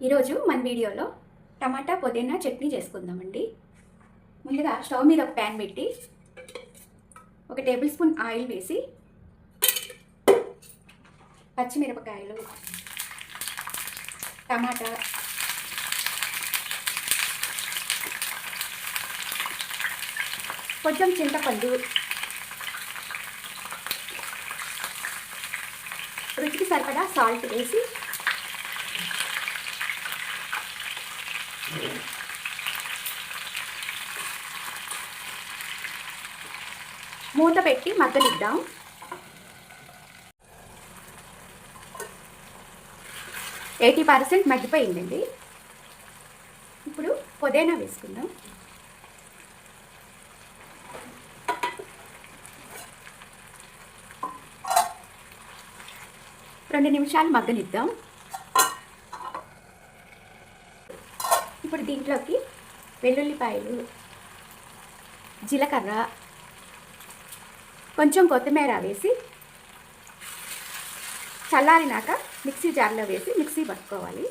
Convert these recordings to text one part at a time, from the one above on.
ఈరోజు మన వీడియోలో టమాటా పుదీనా చట్నీ చేసుకుందామండి. ముందుగా స్టవ్ మీద ఒక ప్యాన్ పెట్టి ఒక టేబుల్ స్పూన్ ఆయిల్ వేసి పచ్చిమిరపకాయలు టమాటా కొంచెం చింతపండు రుచికి సరిపడా సాల్ట్ వేసి మూత పెట్టి మగ్గనిద్దాం ఎయిటీ పర్సెంట్ మగ్గిపోయిందండి. ఇప్పుడు పుదీనా వేసుకుందాం. రెండు నిమిషాలు మగ్గనిద్దాం. ఇప్పుడు దీంట్లోకి వెల్లుల్లిపాయలు జీలకర్ర కొంచెం కొత్తిమీర వేసి చల్లారినాక మిక్సీ జార్లో వేసి మిక్సీ పట్టుకోవాలి.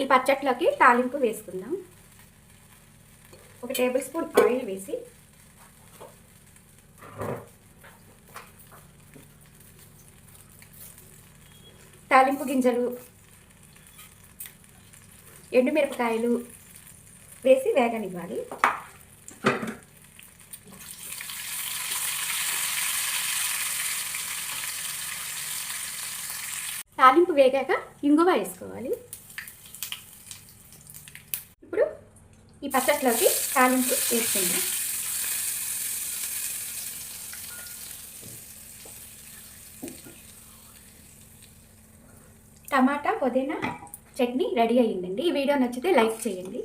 ఈ పచ్చట్లోకి తాలింపు వేసుకుందాం. ఒక టేబుల్ స్పూన్ ఆయిల్ వేసి తాలింపు గింజలు ఎండుమిరపకాయలు వేసి వేగనివ్వాలి. తాలింపు వేగాక ఇంగువ వేసుకోవాలి ఇప్పుడు ఈ పచ్చట్లోకి తాలింపు వేసుకుందాం. టమాటా పుదీనా చట్నీ రెడీ అయ్యిందండి. ఈ వీడియో నచ్చితే లైక్ చేయండి.